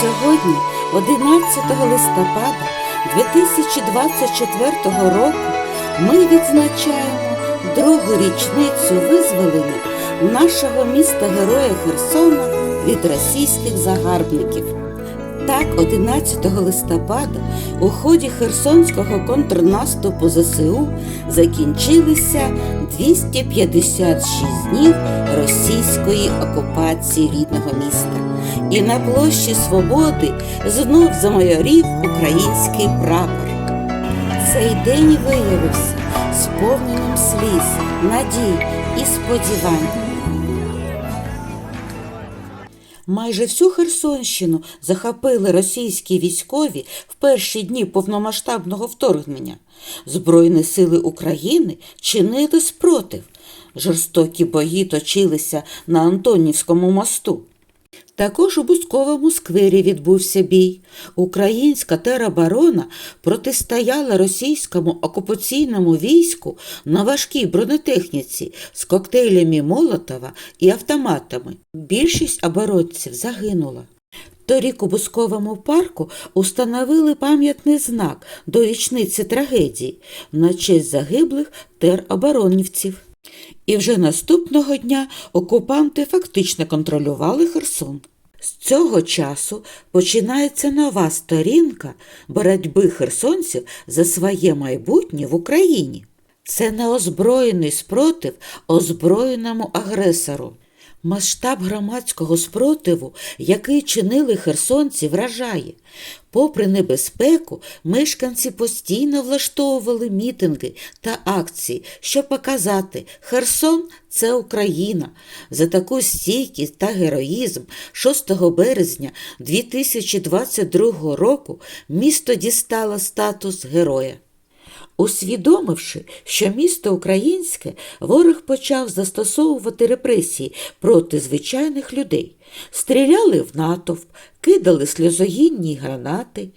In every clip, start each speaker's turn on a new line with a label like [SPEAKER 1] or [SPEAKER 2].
[SPEAKER 1] Сьогодні, 11 листопада 2024 року, ми відзначаємо другу річницю визволення нашого міста Героя Херсона від російських загарбників. Так, 11 листопада у ході Херсонського контрнаступу ЗСУ закінчилися 256 днів російської окупації рідного міста. І на площі Свободи знов замайорів український прапор. Цей день виявився сповненим сліз, надій і сподівань. Майже всю Херсонщину захопили російські військові в перші дні повномасштабного вторгнення. Збройні сили України чинили спротив. Жорстокі бої точилися на Антонівському мосту. Також у Бусковому сквері відбувся бій. Українська тероборона протистояла російському окупаційному війську на важкій бронетехніці з коктейлями Молотова і автоматами. Більшість оборонців загинула. Торік у Бусковому парку установили пам'ятний знак до річниці трагедії на честь загиблих тероборонівців. І вже наступного дня окупанти фактично контролювали Херсон. З цього часу починається нова сторінка боротьби херсонців за своє майбутнє в Україні. Це неозброєний спротив озброєному агресору. Масштаб громадського спротиву, який чинили херсонці, вражає. Попри небезпеку, мешканці постійно влаштовували мітинги та акції, щоб показати, Херсон це Україна. За таку стійкість та героїзм 6 березня 2022 року місто дістало статус героя. Усвідомивши, що місто українське, ворог почав застосовувати репресії проти звичайних людей. Стріляли в натовп, кидали сльозогінні гранати,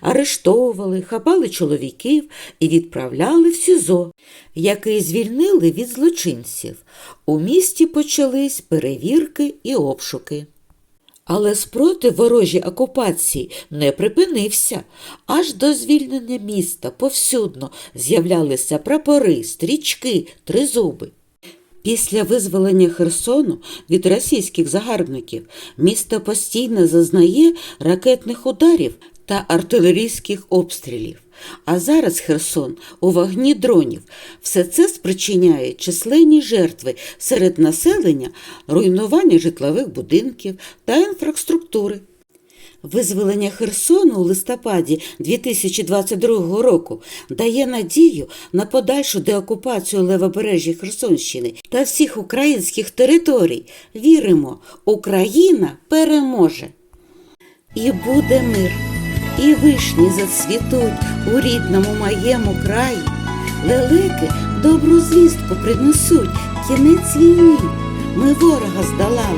[SPEAKER 1] арештовували, хапали чоловіків і відправляли в СІЗО, який звільнили від злочинців. У місті почались перевірки і обшуки. Але спротив ворожій окупації не припинився. Аж до звільнення міста повсюдно з'являлися прапори, стрічки, тризуби. Після визволення Херсону від російських загарбників місто постійно зазнає ракетних ударів та артилерійських обстрілів. А зараз Херсон у вогні дронів. Все це спричиняє численні жертви серед населення, руйнування житлових будинків та інфраструктури. Визволення Херсону у листопаді 2022 року дає надію на подальшу деокупацію левобережжя Херсонщини та всіх українських територій. Віримо, Україна переможе. І буде мир, і вишні зацвітуть у рідному моєму краї. Лелеки добру звістку принесуть кінець війні. Ми ворога здолали.